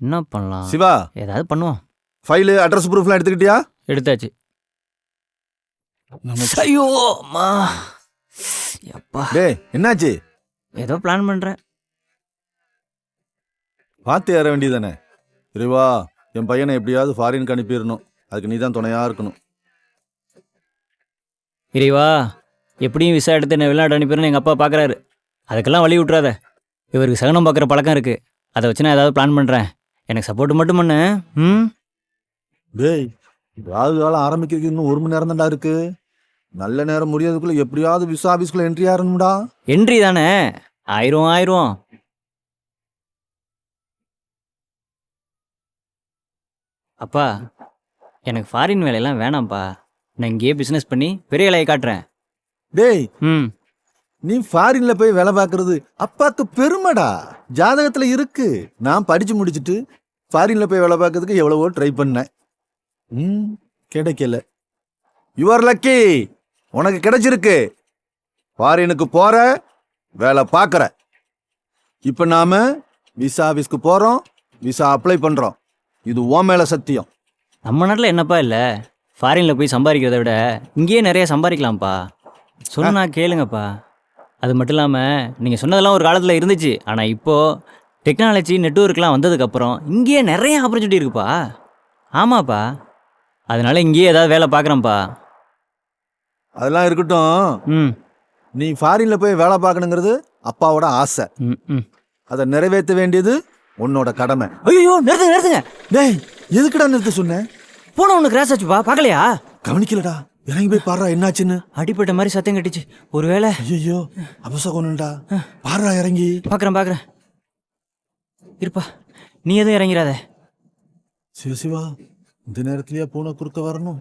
என்ன பண்ணலாம்? சிவா! ஏதாவது பண்ணுவோம். ஃபைலு அட்ரஸ் ப்ரூஃப்லாம் எடுத்துக்கிட்டியா? எடுத்தாச்சு. ஐயோ அம்மா. எப்பா. டேய் என்னாச்சு? ஏதோ பிளான் பண்றேன். பார்த்து ஏற வேண்டியதானே இறைவா என் பையனை எப்படியாவது ஃபாரினுக்கு அனுப்பிடணும். அதுக்கு நீ தான் துணையா இருக்கணும். இறைவா எப்படியும் விசா எடுத்து என்ன வெளிநாடு அனுப்பிடுன்னு எங்கள் அப்பா பார்க்குறாரு அதுக்கெல்லாம் வழி விட்றாத இவருக்கு சகனம் பார்க்குற பழக்கம் இருக்கு. அதை வச்சு நான் ஏதாவது பிளான் பண்ணுறேன் எனக்கு சப்போர்ட் மட்டும் பண்ணு ம்? டேய் ராகு காலம் ஆரம்பிக்கிறதுக்கு இன்னும் ஒரு மணி நேரம் தான்டா இருக்கு. நல்ல நேரம் முடியாதுக்குள்ள எப்படியாவது விசா ஆஃபீஸ்க்குள்ள என்ட்ரி ஆகணும்டா என்ட்ரி தானே? ஆயிரம் ஆயிரம். அப்பா எனக்கு ஃபாரின் வேலையெல்லாம் வேணாம்ப்பா. நான் இங்கேயே பிஸ்னஸ் பண்ணி பெரிய வேலையை காட்டுறேன். டேய் ம். நீ ஃபாரின்ல போய் வேலை பார்க்கறது அப்பாக்கு பெருமைடா. ஜாதகத்துல இருக்கு. நான் படிச்சு முடிச்சிட்டு ஃபாரின்ல போய் வேலை பார்க்கறதுக்கு எவ்வளவோ ட்ரை பண்ணேன். ம் கிடைக்கல. யுவர் லக்கி உனக்கு கிடைச்சிருக்கு. ஃபாரினுக்கு போற வேலை பார்க்கற. இப்போ நாம விசா ஆஃபீஸ்க்கு போறோம் விசா அப்ளை பண்றோம். இது ஓ மேல சத்தியம். நம்ம நாட்டில் என்னப்பா இல்லை? ஃபாரினில் போய் சம்பாதிக்கிறத விட இங்கேயே நிறைய சம்பாதிக்கலாம்ப்பா. சொன்னா கேளுங்கப்பா. அது மட்டும் இல்லாமல் நீங்கள் சொன்னதெல்லாம் ஒரு காலத்தில் இருந்துச்சு. ஆனால் இப்போது டெக்னாலஜி நெட்ஒர்க்லாம் வந்ததுக்கப்புறம் இங்கேயே நிறைய ஆப்பர்ச்சுனிட்டி இருக்குப்பா. ஆமாப்பா. அதனால இங்கேயே ஏதாவது வேலை பார்க்குறேன்ப்பா. அதெல்லாம் இருக்கட்டும். ம். நீ ஃபாரின்ல போய் வேலை பார்க்கணுங்கிறது அப்பாவோட ஆசை. ம் ம். அதை நிறைவேற்ற வேண்டியது உன்னோட கடமை. ஐயோ நிறுத்துங்க நிறுத்துங்க. டேய் எதுக்குடா நிறுத்த சொன்னேன் போன ஒன்று கிராஸ் ஆச்சுப்பா பார்க்கலையா? கவனிக்கலடா. இறங்கி போய் பாடுறா என்னாச்சுன்னு? அடிப்பட்ட மாதிரி சத்தம் கட்டிச்சு. ஒருவேளை ஐயோ அபசகுணம்டா. பாடுறா இறங்கி. பார்க்குறேன் பார்க்குறேன். இருப்பா. நீ எதுவும் இறங்கிறாத சிவசிவா இந்த நேரத்திலேயே பூனை குறுக்க வரணும்.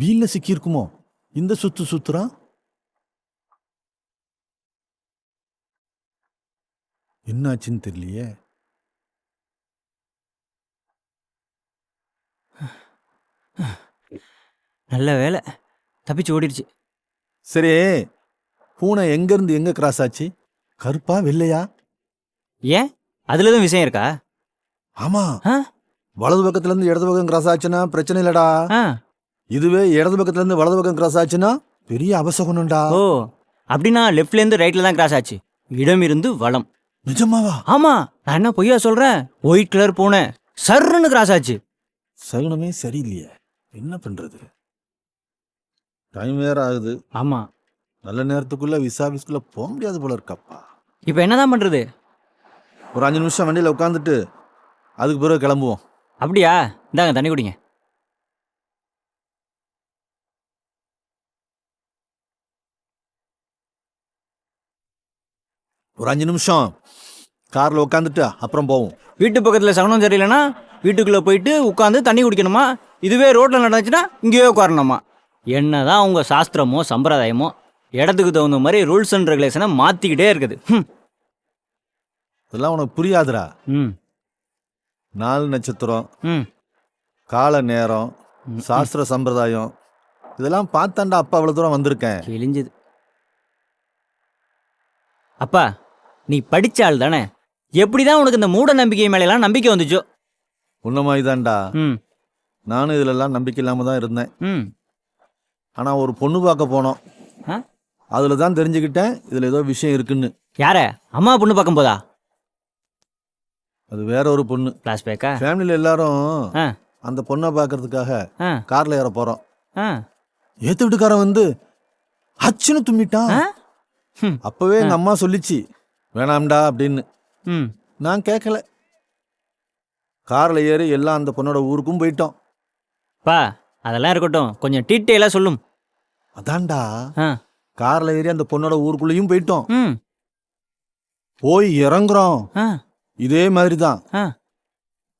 வீல்ல சிக்கி இருக்குமோ இந்த சுத்து சுத்துறான் என்னாச்சுன்னு தெரியலையே. நல்ல வேலை. தப்பிச்சு ஓடிடுச்சு. சரி பூனை எங்க இருந்து எங்க கிராஸ் ஆச்சு? கருப்பா வெள்ளையா? ஏன்? அதுல எதுவும் விஷயம் இருக்கா? ஆமா. ஆ? வலது பக்கத்துல இருந்து இடது பக்கம் கிராஸ் ஆச்சுன்னா பிரச்சனை இல்லடா. ஆ. இதுவே இடது பக்கத்துல இருந்து வலது பக்கம் கிராஸ் ஆச்சுன்னா பெரிய அபசகுணம்டா. ஓ அப்படின்னா லெஃப்ட்ல இருந்து ரைட்ல தான் கிராஸ் ஆச்சு. இடம் இருந்து வலம். நிஜமாவா? ஆமா நான் என்ன பொய்யா சொல்றேன்? ஒயிட் கலர் பூனை. சர்ன்னு கிராஸ் ஆச்சு. சகுனமே சரியில்லையே. என்ன பண்றது? டைம் வேற ஆகுது. ஆமா. நல்ல நேரத்துக்குள்ள விசா ஆஃபீஸ்க்குள்ள போக முடியாது போல இருக்கப்பா. இப்போ என்னதான் பண்றது? ஒரு அஞ்சு நிமிஷம் வண்டியில் உட்காந்துட்டு அதுக்கு பிறகு கிளம்புவோம். அப்படியா? இந்தாங்க தண்ணி குடிங்க. ஒரு அஞ்சு நிமிஷம் காரில் உட்காந்துட்டு அப்புறம் போவோம். வீட்டு பக்கத்துல சகுனம் சரியில்லைன்னா வீட்டுக்குள்ள போயிட்டு உட்காந்து தண்ணி குடிக்கணுமா? இதுவே ரோட்ல நடந்துச்சுன்னா இங்கேயே உட்காரணுமா? என்னதான் உங்க சாஸ்திரமோ சம்பிரதாயமோ இடத்துக்கு தகுந்த மாதிரி ரூல்ஸ் அண்ட் ரெகுலேஷனை மாத்திக்கிட்டே இருக்குது. ஹம். இதெல்லாம் உனக்கு புரியாதுடா. ம். நாலு நட்சத்திரம் ம். கால நேரம் சாஸ்திர சம்பிரதாயம் இதெல்லாம் பார்த்தாண்டா அப்பா அவ்வளோ தூரம் வந்திருக்கேன். கிழிஞ்சுது. அப்பா நீ படிச்ச ஆள் தானே? எப்படிதான் உனக்கு இந்த மூட நம்பிக்கை மேலெல்லாம் நம்பிக்கை வந்துச்சோ? உன்ன மாதிரி தான்டா ம். நானும் இதிலெல்லாம் நம்பிக்கை இல்லாமல் தான் இருந்தேன். ம். ஆனால் ஒரு பொண்ணு பார்க்க போனோம். ஆ? அதில் தான் தெரிஞ்சுக்கிட்டேன் இதில் ஏதோ விஷயம் இருக்குன்னு. யார? அம்மா பொண்ணு பார்க்கும் போதா அது வேற ஒரு பொண்ணு. ஃப்ளாஷ்பேக்கா ஃபேமிலியில் எல்லாரும் ஆ. அந்த பொண்ணை பார்க்கறதுக்காக ஆ. காரில் ஏற போகிறோம் ஆ. ஏத்து வீட்டுக்காரன் வந்து அச்சுன்னு தும்மிட்டான். ஆ? ம் அப்பவே எங்க அம்மா சொல்லிச்சு வேணாம்டா அப்படின்னு. ம். நான் கேட்கல கார்ல ஏறி எல்லாம் அந்த பொண்ணோட ஊருக்கும் போயிட்டோம். பா அதெல்லாம் இருக்கட்டும். கொஞ்சம் டீட்டெயிலாக சொல்லும். அதான்டா. ஆ. கார்ல ஏறி அந்த பொண்ணோட ஊருக்குள்ளேயும் போயிட்டோம். ம். போய் இறங்குறோம். ஆ. இதே மாதிரி தான் ஆ.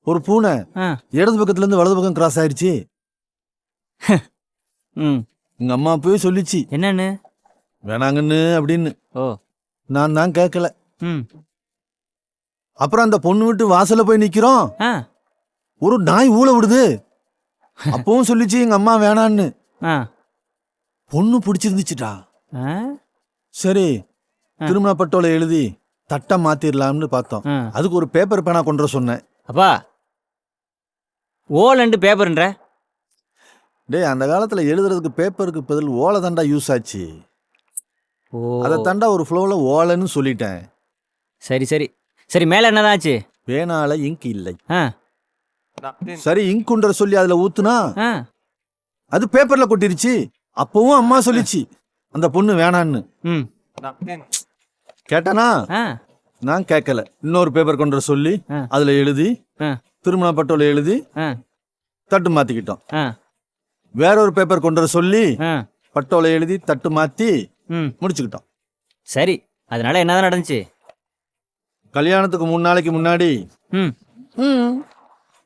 ஒரு பூனை ஆ. இடது பக்கத்துல இருந்து வலது பக்கம் கிராஸ் ஆயிடுச்சு. ம். எங்க அம்மா போய் சொல்லிச்சு. என்னன்னு? வேணாங்கன்னு அப்படின்னு. ஓ. நான் தான் கேட்கல. ம். அப்புறம் அந்த பொண்ணு விட்டு வாசல்ல போய் நிக்கிறோம். ஆ. ஒரு நாய் ஊழ விடுது. அப்பவும் சொல்லிச்சு எங்க அம்மா வேணான்னு. ஆ. பொண்ணு பிடிச்சிருந்துச்சுடா. ஆ. சரி. திருமண பட்டோலை எழுதி தட்டை மாத்திரலாம்னு பார்த்தோம். அதுக்கு ஒரு பேப்பர் பேனா கொண்டு வர சொன்னேன். அப்பா ஓலண்டு பேப்பர்ன்ற டேய் அந்த காலத்துல எழுதுறதுக்கு பேப்பருக்கு பதில் ஓலை தாண்டா யூஸ் ஆச்சு. ஓ. அதை தாண்டா ஒரு ஃப்ளோவில் ஓலைன்னு சொல்லிட்டேன். சரி சரி. சரி மேலே என்னதான் ஆச்சு பேனால இங்க் இல்லை. ஆ. சரி இங்க்குன்ற சொல்லி அதுல ஊத்துனா? ஆ. அது பேப்பர்ல கொட்டிருச்சு. அப்பவும் அம்மா சொல்லிச்சு. அந்த பொண்ணு வேணான்னு. ம். கேட்டானா? நான் கேட்கல. இன்னொரு பேப்பர் கொண்டு வர சொல்லி. அதுல எழுதி திருமண பட்டோல எழுதி தட்டு மாத்திக்கிட்டோம். வேற ஒரு பேப்பர் கொண்டு வர சொல்லி பட்டோல எழுதி தட்டு மாத்தி முடிச்சுக்கிட்டோம். சரி. அதனால என்னதான் நடந்துச்சு? கல்யாணத்துக்கு மூணு நாளைக்கு முன்னாடி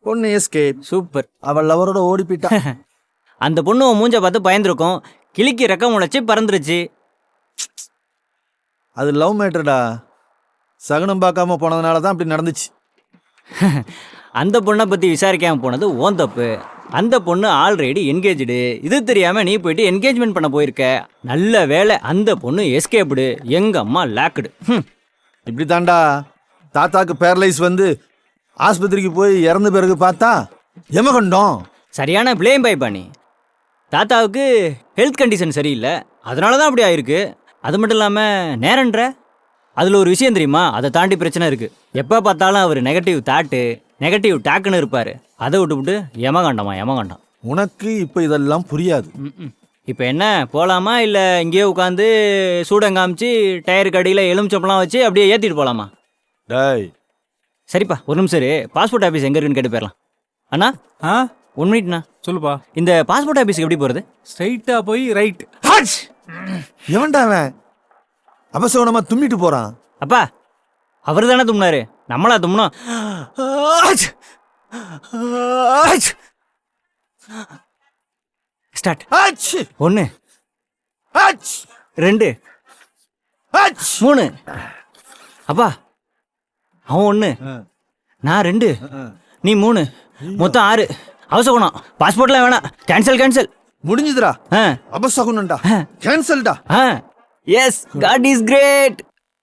பொண்ணு எஸ்கேப் சூப்பர். அவள் அவரோட ஓடி போயிட்டா அந்த பொண்ணு மூஞ்ச பார்த்து பயந்துருக்கும். கிளிக்கு ரெக்கம் முளைச்சு பறந்துருச்சு. அது லவ் மேட்டர்டா சகுனம் பார்க்காம போனதுனால தான் அப்படி நடந்துச்சு. அந்த பொண்ணை பற்றி விசாரிக்காம போனது ஓன் தப்பு. அந்த பொண்ணு ஆல்ரெடி என்கேஜ்டு இது தெரியாம நீ போயிட்டு என்கேஜ்மெண்ட் பண்ண போயிருக்க. நல்ல வேலை அந்த பொண்ணு எஸ்கேப்டு எங்க அம்மா லாக்டு இப்படி தாண்டா தாத்தாக்கு பேரலைஸ் வந்து ஆஸ்பத்திரிக்கு போய் இறந்த பிறகு பார்த்தா எமகண்டம். சரியான பிளேம் பை பண்ணி. தாத்தாவுக்கு ஹெல்த் கண்டிஷன் சரியில்லை. அதனால தான் அப்படி ஆயிருக்கு. அது மட்டும் இல்லாமல் நேரன்ற அதில் ஒரு விஷயம் தெரியுமா? அதை தாண்டி பிரச்சனை இருக்குது எப்போ பார்த்தாலும் அவர் நெகட்டிவ் தாட்டு நெகட்டிவ் டாக்குன்னு இருப்பார். அதை விட்டுவிட்டு யமகண்டமா யமகண்டம். உனக்கு இப்போ இதெல்லாம் புரியாது. இப்போ என்ன போகலாமா இல்லை இங்கேயே உட்காந்து சூடம் காமிச்சு டயருக்கு அடியில் எலுமிச்சப்பெல்லாம் வச்சு அப்படியே ஏற்றிட்டு போகலாமா டேய். சரிப்பா ஒரு நிமிஷம் இரு. பாஸ்போர்ட் ஆஃபீஸ் எங்கே இருக்குன்னு கேட்டு போயிடலாம். அண்ணா? ஆ? ஒன் மினிட்ண்ணா சொல்லுப்பா. இந்த பாஸ்போர்ட் ஆஃபீஸுக்கு எப்படி போகிறது ஸ்ட்ரைட்டா போய் ரைட் எவன்டா அவன்? அபசகுணமா தும்மிட்டு போறான். அப்பா அவர் தானே தும்னாரு. நம்மளா தும்னோம். ஸ்டார்ட்! ஒன்று! ரெண்டு! மூணு. அப்பா அவன் ஒன்று நான் ரெண்டு. நீ மூணு. மொத்தம் ஆறு. அவசகுணம் பாஸ்போர்ட்லாம் வேணாம். கேன்சல் கேன்சல் முடிஞ்சுதுடா. அபசகுனண்டா கேன்சல்டா எஸ் காட் இஸ் கிரேட்